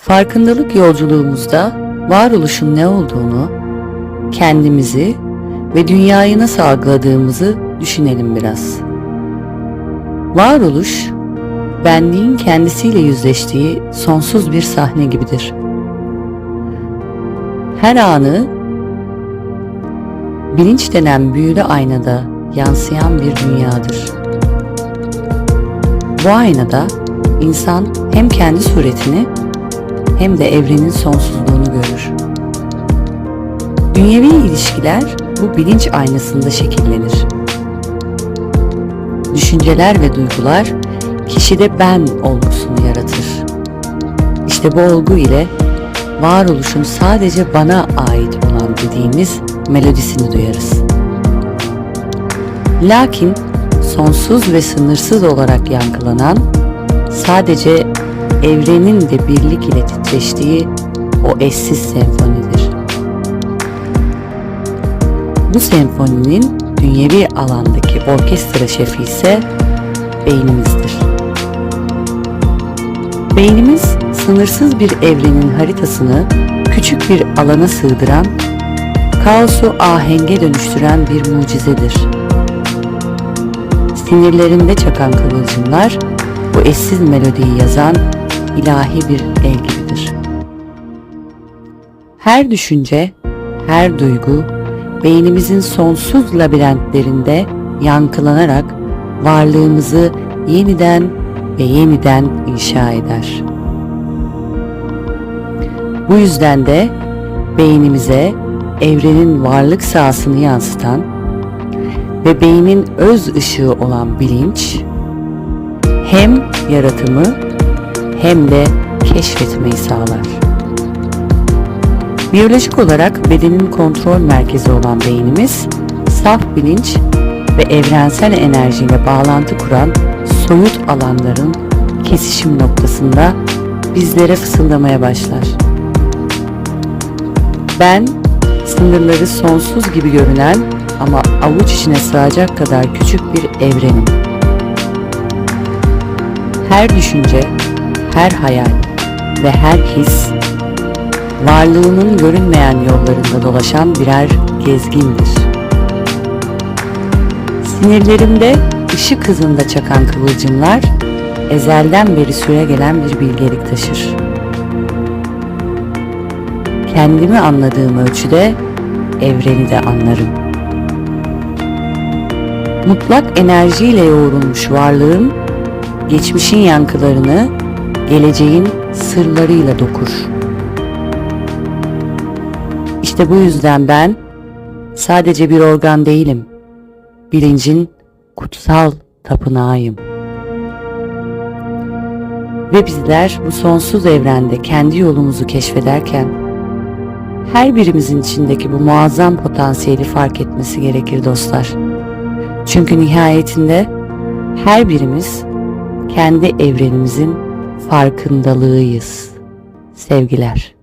Farkındalık yolculuğumuzda varoluşun ne olduğunu, kendimizi ve dünyayı nasıl algıladığımızı düşünelim biraz. Varoluş, benliğin kendisiyle yüzleştiği sonsuz bir sahne gibidir. Her anı bilinç denen büyülü aynada yansıyan bir dünyadır. Bu aynada insan hem kendi suretini hem de evrenin sonsuzluğunu görür. Dünyevi ilişkiler bu bilinç aynasında şekillenir. Düşünceler ve duygular kişide ben olgusunu yaratır. İşte bu olgu ile varoluşun sadece bana ait olan dediğimiz melodisini duyarız. Lakin sonsuz ve sınırsız olarak yankılanan sadece evrenin de birlik ile titreştiği o eşsiz senfonidir. Bu senfoninin dünyevi alandaki orkestra şefi ise beynimizdir. Beynimiz sınırsız bir evrenin haritasını küçük bir alana sığdıran, kaosu ahenge dönüştüren bir mucizedir. Sinirlerinde çakan kıvılcımlar bu eşsiz melodiyi yazan ilahi bir el gibidir. Her düşünce, her duygu beynimizin sonsuz labirentlerinde yankılanarak varlığımızı yeniden ve yeniden inşa eder. Bu yüzden de beynimize evrenin varlık sahasını yansıtan ve beynin öz ışığı olan bilinç hem yaratımı hem de keşfetmeyi sağlar. Biyolojik olarak bedenin kontrol merkezi olan beynimiz saf bilinç ve evrensel enerjiyle bağlantı kuran soyut alanların kesişim noktasında bizlere fısıldamaya başlar. Ben sınırları sonsuz gibi görünen ama avuç içine sığacak kadar küçük bir evrenim. Her düşünce, her hayal ve her his varlığının görünmeyen yollarında dolaşan birer gezgindir. Sinirlerimde ışık hızında çakan kıvılcımlar ezelden beri süre gelen bir bilgelik taşır. Kendimi anladığım ölçüde evreni de anlarım. Mutlak enerjiyle yoğrulmuş varlığım geçmişin yankılarını geleceğin sırlarıyla dokur. İşte bu yüzden ben sadece bir organ değilim. Bilincin kutsal tapınağıyım. Ve bizler bu sonsuz evrende kendi yolumuzu keşfederken her birimizin içindeki bu muazzam potansiyeli fark etmesi gerekir dostlar. Çünkü nihayetinde her birimiz kendi evrenimizin farkındalığıyız. Sevgiler.